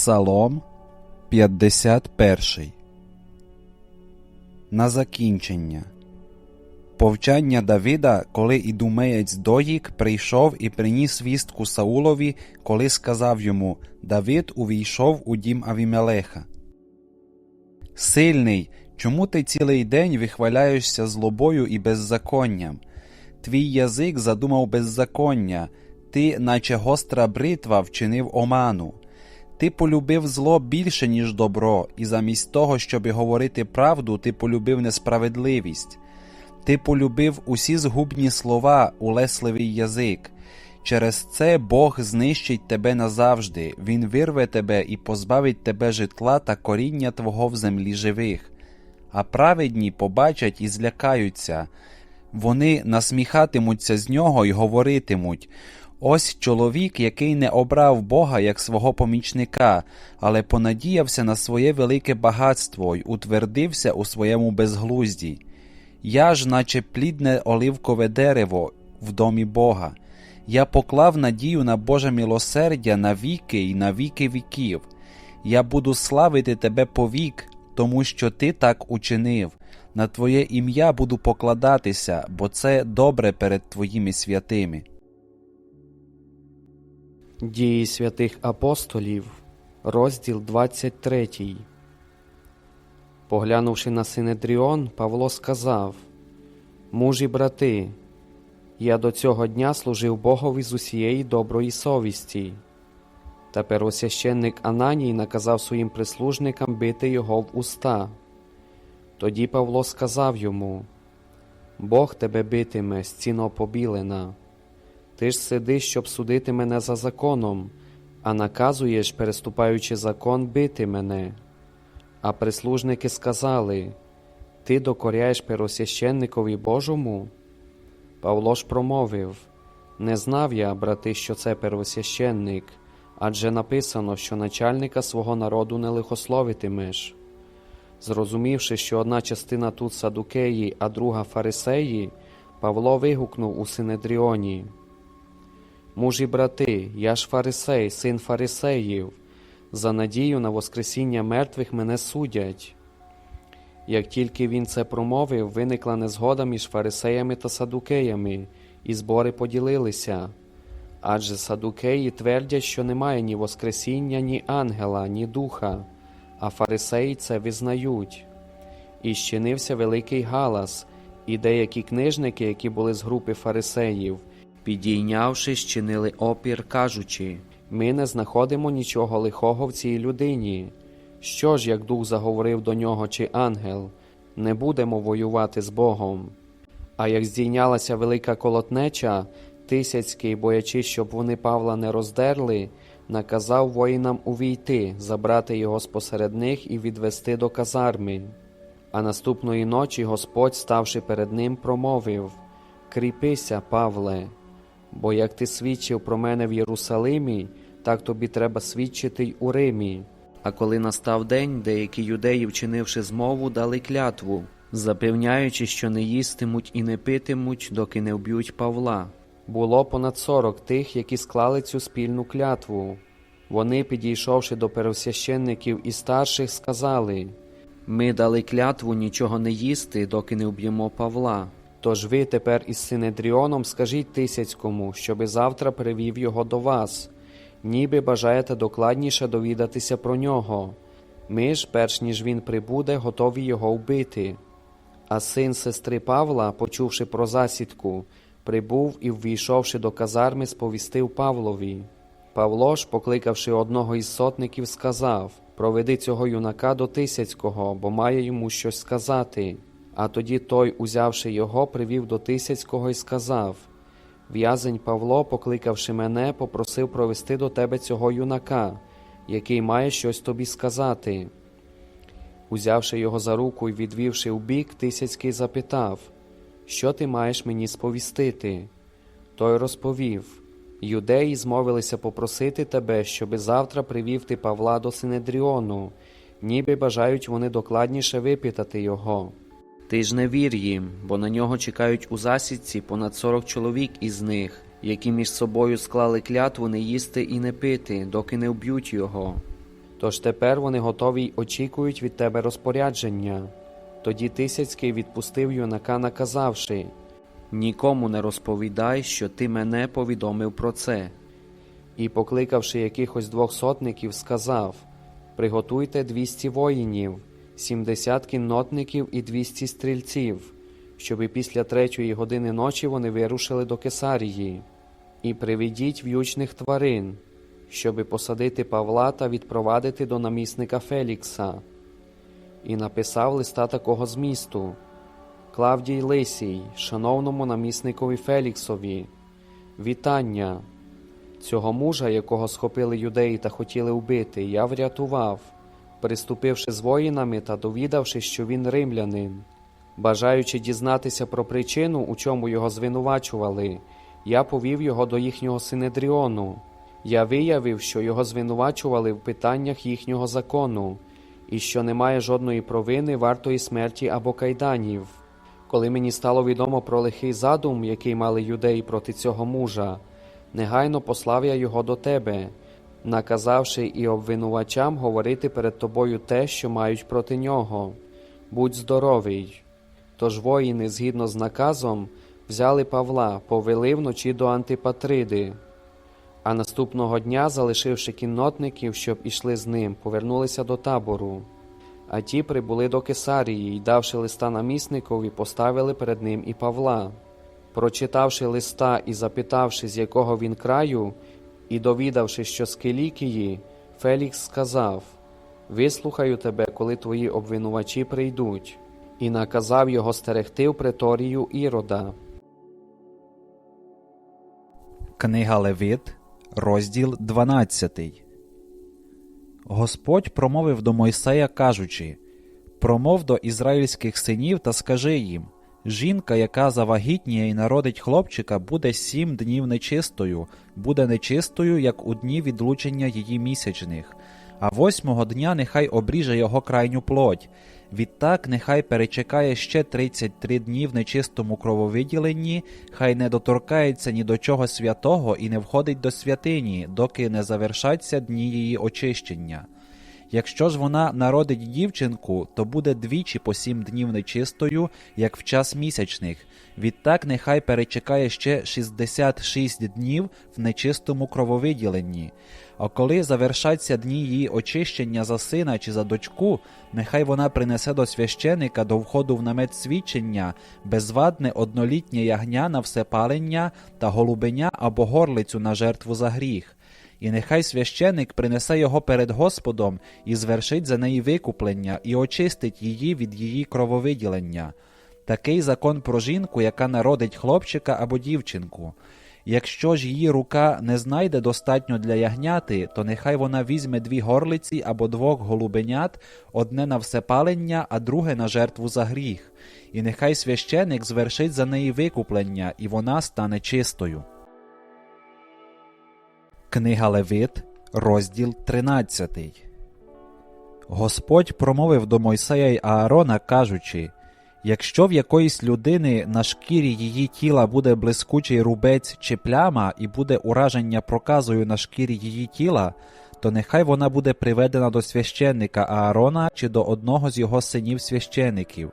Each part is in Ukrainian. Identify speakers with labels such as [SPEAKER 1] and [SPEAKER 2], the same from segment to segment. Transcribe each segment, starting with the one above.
[SPEAKER 1] Псалом 51 На закінчення Повчання Давида, коли ідумеєць Доїк прийшов і приніс вістку Саулові, коли сказав йому Давид увійшов у дім Авімелеха. Сильний, чому ти цілий день вихваляєшся злобою і беззаконням? Твій язик задумав беззаконня, ти, наче гостра бритва, вчинив оману. Ти полюбив зло більше, ніж добро, і замість того, щоб говорити правду, ти полюбив несправедливість. Ти полюбив усі згубні слова, улесливий язик. Через це Бог знищить тебе назавжди, Він вирве тебе і позбавить тебе житла та коріння твого в землі живих. А праведні побачать і злякаються. Вони насміхатимуться з нього і говоритимуть Ось чоловік, який не обрав Бога як свого помічника, але понадіявся на своє велике багатство й утвердився у своєму безглузді. Я ж, наче плідне оливкове дерево в домі Бога. Я поклав надію на Боже милосердя на віки і на віки віків. Я буду славити тебе повік, тому що ти так учинив. На Твоє ім'я буду покладатися, бо це добре перед Твоїми святими.
[SPEAKER 2] Дії святих апостолів, розділ 23. Поглянувши на Синедріон, Павло сказав: Мужі брати, я до цього дня служив Богові з усієї доброї совісті. Та первосвященник Ананій наказав своїм прислужникам бити його в уста. Тоді Павло сказав йому: Бог тебе битиме, стіно побілена. Ти ж сидиш, щоб судити мене за законом, а наказуєш, переступаючи закон, бити мене. А прислужники сказали Ти докоряєш первосвященникові Божому? Павло ж промовив Не знав я, брати, що це первосвященник, адже написано, що начальника свого народу не лихословитимеш. Зрозумівши, що одна частина тут садукеї, а друга фарисеї, Павло вигукнув у Синедріоні. Мужі брати, я ж фарисей, син фарисеїв, за надію на Воскресіння мертвих мене судять. Як тільки він це промовив, виникла незгода між фарисеями та садукеями, і збори поділилися. Адже садукеї твердять, що немає ні Воскресіння, ні ангела, ні духа, а фарисеї це визнають. І щинився великий галас, і деякі книжники, які були з групи фарисеїв, підійнявши, щинили опір, кажучи ми не знаходимо нічого лихого в цій людині. Що ж, як дух заговорив до нього чи ангел, не будемо воювати з Богом. А як здійнялася велика колотнеча, Тисяцький, боячись, щоб вони Павла не роздерли, наказав воїнам увійти, забрати його спосеред них і відвести до казарми. А наступної ночі Господь, ставши перед ним, промовив Кріпися, Павле, бо як ти свідчив про мене в Єрусалимі, так тобі треба свідчити й у Римі. А коли настав день, деякі юдеї, вчинивши змову, дали клятву, запевняючи, що не їстимуть і не питимуть, доки не вб'ють Павла. Було понад сорок тих, які склали цю спільну клятву. Вони, підійшовши до первосвященників і старших, сказали Ми дали клятву нічого не їсти, доки не вб'ємо Павла. Тож ви тепер із Синедріоном скажіть Тисяцькому, щоби завтра привів його до вас, ніби бажаєте докладніше довідатися про нього. Ми ж, перш ніж він прибуде, готові його вбити. А син сестри Павла, почувши про засідку, прибув і, ввійшовши до казарми, сповістив Павлові. Павло ж, покликавши одного із сотників, сказав Проведи цього юнака до Тисяцького, бо має йому щось сказати. А тоді той, узявши його, привів до Тисяцького і сказав В'язень Павло, покликавши мене, попросив провести до тебе цього юнака, який має щось тобі сказати. Узявши його за руку і відвівши вбік, Тисяцький запитав Що ти маєш мені сповістити? Той розповів Юдеї змовилися попросити тебе, щоби завтра привів ти Павла до Синедріону, ніби бажають вони докладніше випитати його. Ти ж не вір їм, бо на нього чекають у засідці понад сорок чоловік із них, які між собою склали клятву не їсти і не пити, доки не вб'ють його. Тож тепер вони готові й очікують від тебе розпорядження. Тоді Тисяцький відпустив юнака, наказавши Нікому не розповідай, що ти мене повідомив про це. І, покликавши якихось двох сотників, сказав Приготуйте двісті воїнів, сімдесят кіннотників і двісті стрільців, щоби після третьої години ночі вони вирушили до Кесарії, і приведіть в'ючних тварин, щоби посадити Павла та відпровадити до намісника Фелікса. І написав листа такого змісту Клавдій Лисій, шановному намісникові Феліксові, вітання. Цього мужа, якого схопили юдеї та хотіли вбити, я врятував, приступивши з воїнами та довідавши, що він римлянин. Бажаючи дізнатися про причину, у чому його звинувачували, я повів його до їхнього синедріону. Я виявив, що його звинувачували в питаннях їхнього закону, і що немає жодної провини вартої смерті або кайданів. Коли мені стало відомо про лихий задум, який мали юдеї проти цього мужа, негайно послав я його до тебе, наказавши і обвинувачам говорити перед тобою те, що мають проти нього. Будь здоровий. Тож воїни, згідно з наказом, взяли Павла, повели вночі до Антипатриди. А наступного дня, залишивши кіннотників, щоб ішли з ним, повернулися до табору. А ті прибули до Кесарії і, давши листа намісникові, поставили перед ним і Павла. Прочитавши листа і запитавши, з якого він краю, і довідавши, що з Килікії, Фелікс сказав: Вислухаю тебе, коли твої обвинувачі прийдуть, і наказав його стерегти в преторію Ірода.
[SPEAKER 1] Книга Левит, розділ 12. Господь промовив до Мойсея, кажучи: Промов до ізраїльських синів та скажи їм: Жінка, яка завагітніє і народить хлопчика, буде сім днів нечистою, буде нечистою, як у дні відлучення її місячних, а восьмого дня нехай обріже його крайню плоть. Відтак нехай перечекає ще 33 дні в нечистому крововиділенні, хай не доторкається ні до чого святого і не входить до святині, доки не завершаться дні її очищення. Якщо ж вона народить дівчинку, то буде двічі по сім днів нечистою, як в час місячних. Відтак нехай перечекає ще 66 днів в нечистому крововиділенні. А коли завершаться дні її очищення за сина чи за дочку, нехай вона принесе до священика до входу в намет свідчення безвадне однолітнє ягня на всепалення та голубеня або горлицю на жертву за гріх. І нехай священик принесе його перед Господом і звершить за неї викуплення, і очистить її від її крововиділення. Такий закон про жінку, яка народить хлопчика або дівчинку. Якщо ж її рука не знайде достатньо для ягняти, то нехай вона візьме дві горлиці або двох голубенят, одне на всепалення, а друге на жертву за гріх. І нехай священик звершить за неї викуплення, і вона стане чистою. Книга Левит, розділ 13. Господь промовив до Мойсея й Аарона, кажучи: Якщо в якоїсь людини на шкірі її тіла буде блискучий рубець чи пляма, і буде ураження проказою на шкірі її тіла, то нехай вона буде приведена до священника Аарона чи до одного з його синів священиків.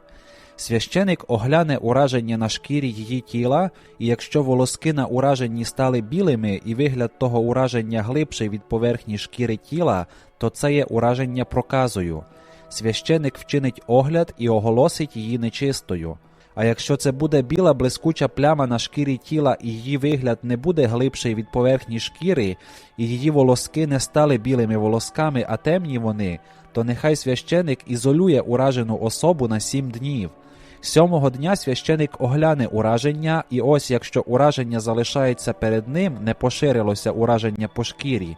[SPEAKER 1] Священик огляне ураження на шкірі її тіла, і якщо волоски на ураженні стали білими і вигляд того ураження глибший від поверхні шкіри тіла, то це є ураження проказою. Священик вчинить огляд і оголосить її нечистою. А якщо це буде біла блискуча пляма на шкірі тіла, і її вигляд не буде глибший від поверхні шкіри, і її волоски не стали білими волосками, а темні вони, то нехай священик ізолює уражену особу на сім днів. Сьомого дня священик огляне ураження, і ось якщо ураження залишається перед ним, не поширилося ураження по шкірі,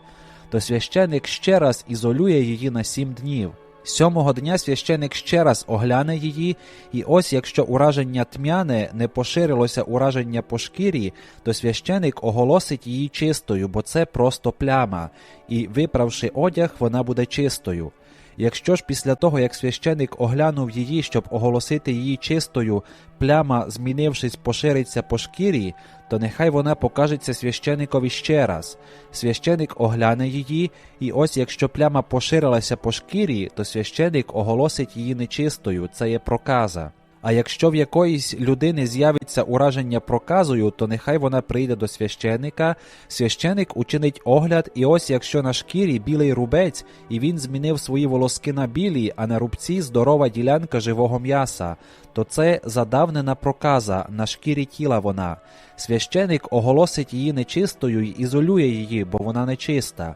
[SPEAKER 1] то священик ще раз ізолює її на сім днів. Сьомого дня священик ще раз огляне її, і ось якщо ураження тьмяне не поширилося ураження по шкірі, то священик оголосить її чистою, бо це просто пляма, і, виправши одяг, вона буде чистою. Якщо ж після того, як священик оглянув її, щоб оголосити її чистою, пляма, змінившись, пошириться по шкірі, то нехай вона покажеться священикові ще раз. Священик огляне її, і ось якщо пляма поширилася по шкірі, то священик оголосить її нечистою, це є проказа. А якщо в якоїсь людини з'явиться ураження проказою, то нехай вона прийде до священика, священик учинить огляд, і ось якщо на шкірі білий рубець, і він змінив свої волоски на білі, а на рубці здорова ділянка живого м'яса, то це задавнена проказа, на шкірі тіла вона. Священик оголосить її нечистою й ізолює її, бо вона нечиста.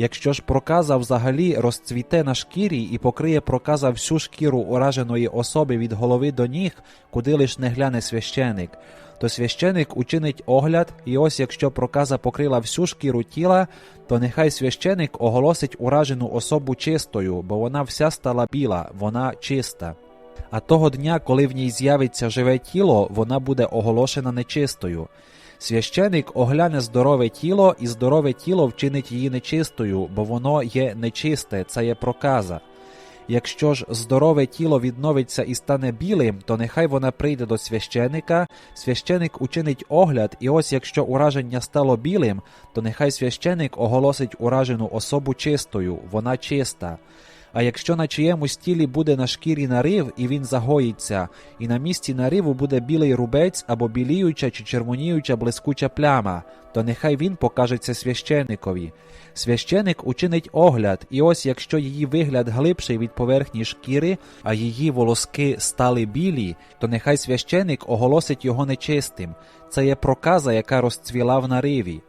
[SPEAKER 1] Якщо ж проказа взагалі розцвіте на шкірі і покриє проказа всю шкіру ураженої особи від голови до ніг, куди лиш не гляне священик, то священик учинить огляд, і ось якщо проказа покрила всю шкіру тіла, то нехай священик оголосить уражену особу чистою, бо вона вся стала біла, вона чиста. А того дня, коли в ній з'явиться живе тіло, вона буде оголошена нечистою. Священик огляне здорове тіло, і здорове тіло вчинить її нечистою, бо воно є нечисте, це є проказа. Якщо ж здорове тіло відновиться і стане білим, то нехай вона прийде до священика, священик учинить огляд, і ось якщо ураження стало білим, то нехай священик оголосить уражену особу чистою, вона чиста. А якщо на чиємусь тілі буде на шкірі нарив, і він загоїться, і на місці нариву буде білий рубець або біліюча чи червоніюча блискуча пляма, то нехай він покажеться священикові. Священик учинить огляд, і ось якщо її вигляд глибший від поверхні шкіри, а її волоски стали білі, то нехай священик оголосить його нечистим. Це є проказа, яка розцвіла в нариві.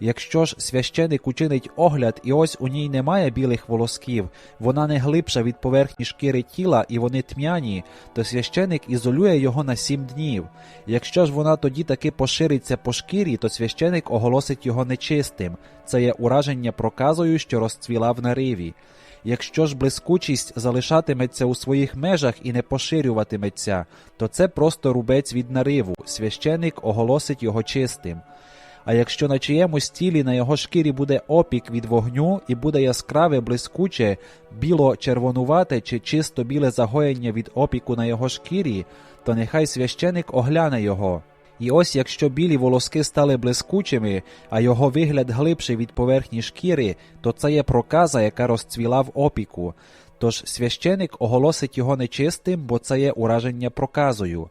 [SPEAKER 1] Якщо ж священик учинить огляд, і ось у ній немає білих волосків, вона не глибша від поверхні шкіри тіла, і вони тьмяні, то священик ізолює його на сім днів. Якщо ж вона тоді таки пошириться по шкірі, то священик оголосить його нечистим. Це є ураження проказою, що розцвіла в нариві. Якщо ж блискучість залишатиметься у своїх межах і не поширюватиметься, то це просто рубець від нариву, священик оголосить його чистим. А якщо на чиємусь тілі на його шкірі буде опік від вогню і буде яскраве, блискуче, біло-червонувате чи чисто біле загоєння від опіку на його шкірі, то нехай священик огляне його. І ось якщо білі волоски стали блискучими, а його вигляд глибший від поверхні шкіри, то це є проказа, яка розцвіла в опіку. Тож священик оголосить його нечистим, бо це є ураження проказою.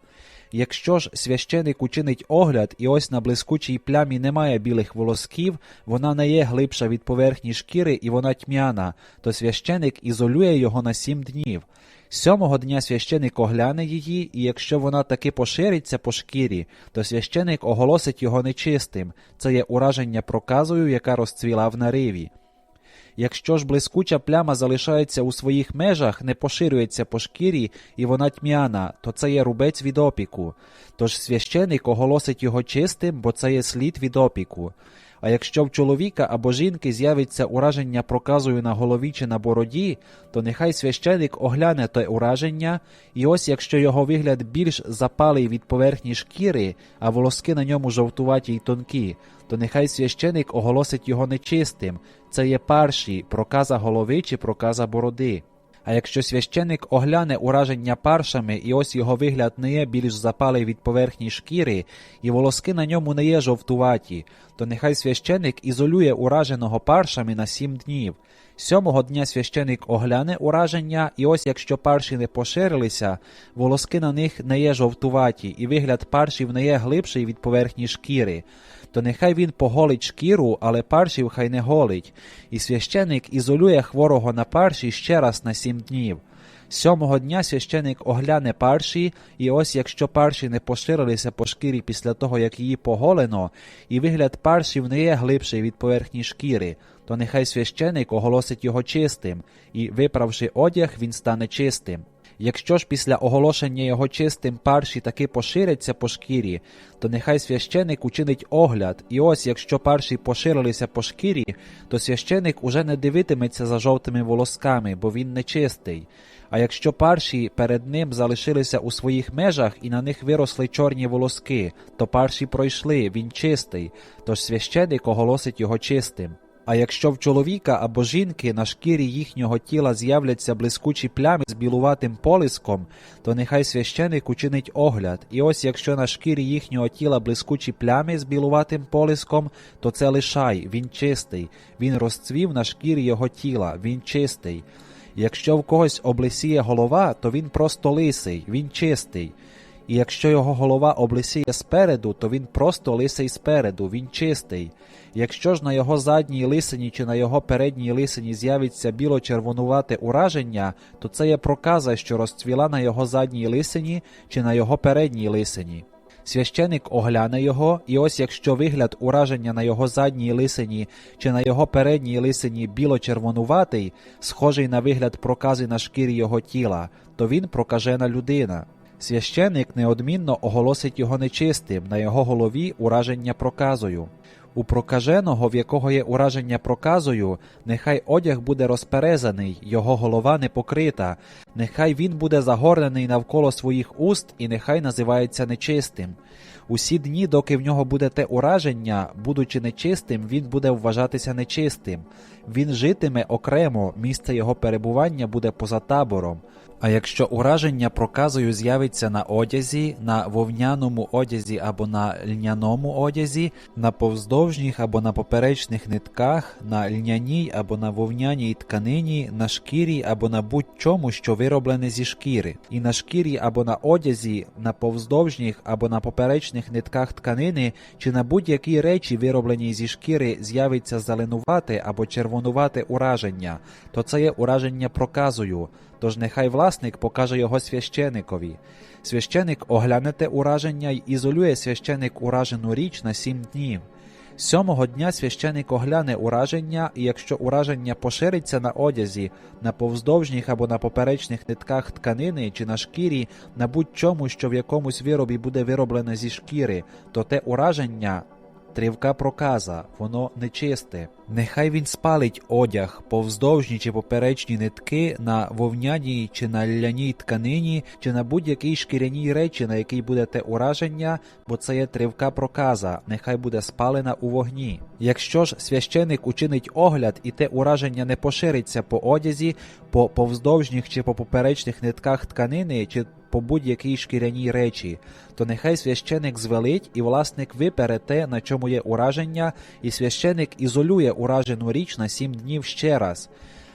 [SPEAKER 1] Якщо ж священик учинить огляд, і ось на блискучій плямі немає білих волосків, вона не є глибша від поверхні шкіри і вона тьмяна, то священик ізолює його на сім днів. Сьомого дня священик огляне її, і якщо вона таки пошириться по шкірі, то священик оголосить його нечистим. Це є ураження проказою, яка розцвіла в нариві. Якщо ж блискуча пляма залишається у своїх межах, не поширюється по шкірі, і вона тьмяна, то це є рубець від опіку. Тож священик оголосить його чистим, бо це є слід від опіку. А якщо в чоловіка або жінки з'явиться ураження проказою на голові чи на бороді, то нехай священик огляне те ураження, і ось якщо його вигляд більш запалий від поверхні шкіри, а волоски на ньому жовтуваті й тонкі, то нехай священик оголосить його нечистим. Це є парші, проказа голови чи проказа бороди. А якщо священик огляне ураження паршами, і ось його вигляд не є більш запалий від поверхні шкіри, і волоски на ньому не є жовтуваті, то нехай священик ізолює ураженого паршами на сім днів. Сьомого дня священик огляне ураження, і ось якщо парші не поширилися, волоски на них не є жовтуваті, і вигляд паршів не є глибший від поверхні шкіри, то нехай він поголить шкіру, але паршів хай не голить, і священик ізолює хворого на парші ще раз на сім днів. Сьомого дня священик огляне парші, і ось якщо парші не поширилися по шкірі після того, як її поголено, і вигляд паршів не є глибший від поверхні шкіри, то нехай священик оголосить його чистим, і, виправши одяг, він стане чистим. Якщо ж після оголошення його чистим парші таки поширяться по шкірі, то нехай священик учинить огляд, і ось якщо парші поширилися по шкірі, то священик уже не дивитиметься за жовтими волосками, бо він нечистий. А якщо парші перед ним залишилися у своїх межах і на них виросли чорні волоски, то парші пройшли, він чистий, тож священик оголосить його чистим. А якщо в чоловіка або жінки на шкірі їхнього тіла з'являться блискучі плями з білуватим полиском, то нехай священик учинить огляд. І ось якщо на шкірі їхнього тіла блискучі плями з білуватим полиском, то це лишай, він чистий, він розцвів на шкірі його тіла, він чистий. Якщо в когось облисіє голова, то він просто лисий, він чистий. І якщо його голова облисіє спереду, то він просто лисий спереду, він чистий. Якщо ж на його задній лисині чи на його передній лисині з'явиться біло-червонувате ураження, то це є проказа, що розцвіла на його задній лисині чи на його передній лисині. Священик огляне його, і ось якщо вигляд ураження на його задній лисині чи на його передній лисині біло-червонуватий, схожий на вигляд прокази на шкірі його тіла, то він прокажена людина. Священик неодмінно оголосить його нечистим, на його голові ураження проказою. У прокаженого, в якого є ураження проказою, нехай одяг буде розперезаний, його голова не покрита, нехай він буде загорнений навколо своїх уст і нехай називається нечистим. Усі дні, доки в нього буде те ураження, будучи нечистим, він буде вважатися нечистим. Він житиме окремо, місце його перебування буде поза табором. А якщо ураження проказою з'явиться на одязі, на вовняному одязі або на льняному одязі, на повздовжніх або на поперечних нитках, на льняній або на вовняній тканині, на шкірі або на будь-чому, що вироблене зі шкіри, і на шкірі або на одязі, на повздовжніх або на поперечних нитках тканини, чи на будь-якій речі, виробленій зі шкіри, з'явиться зеленувате або червонувате ураження, то це є ураження проказою. Тож нехай власник покаже його священикові. Священик огляне те ураження й ізолює священик уражену річ на сім днів. Сьомого дня священик огляне ураження, і якщо ураження пошириться на одязі, на повздовжніх або на поперечних нитках тканини чи на шкірі, на будь-чому, що в якомусь виробі буде вироблене зі шкіри, то те ураження тривка проказа, воно нечисте. Нехай він спалить одяг, повздовжні чи поперечні нитки на вовняній чи на ляній тканині, чи на будь-якій шкіряній речі, на якій буде те ураження, бо це є тривка проказа, нехай буде спалена у вогні. Якщо ж священик учинить огляд і те ураження не пошириться по одязі, по повздовжніх чи по поперечних нитках тканини, чи по будь-якій шкіряній речі, то нехай священик звелить і власник випере те, на чому є ураження, і священик ізолює уражену річ на сім днів ще раз.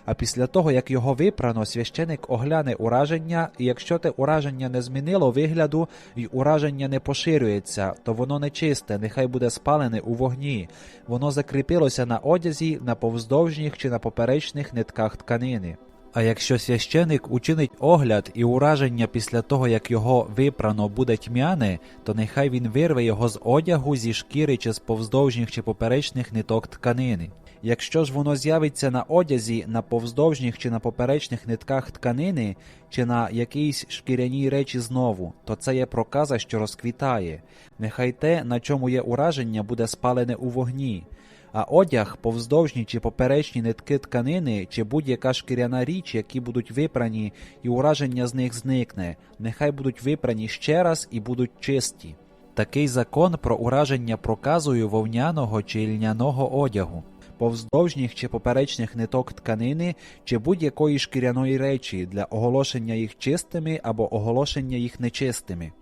[SPEAKER 1] А після того, як його випрано, священик огляне ураження, і якщо те ураження не змінило вигляду і ураження не поширюється, то воно нечисте, нехай буде спалене у вогні. Воно закріпилося на одязі, на повздовжніх чи на поперечних нитках тканини. А якщо священик учинить огляд і ураження після того, як його випрано буде тьмяне, то нехай він вирве його з одягу, зі шкіри чи з повздовжніх чи поперечних ниток тканини. Якщо ж воно з'явиться на одязі, на повздовжніх чи на поперечних нитках тканини, чи на якійсь шкіряній речі знову, то це є проказа, що розквітає. Нехай те, на чому є ураження, буде спалене у вогні. А одяг, повздовжні чи поперечні нитки тканини, чи будь-яка шкіряна річ, які будуть випрані, і ураження з них зникне, нехай будуть випрані ще раз і будуть чисті. Такий закон про ураження проказою вовняного чи льняного одягу, повздовжніх чи поперечних ниток тканини, чи будь-якої шкіряної речі для оголошення їх чистими або оголошення їх нечистими.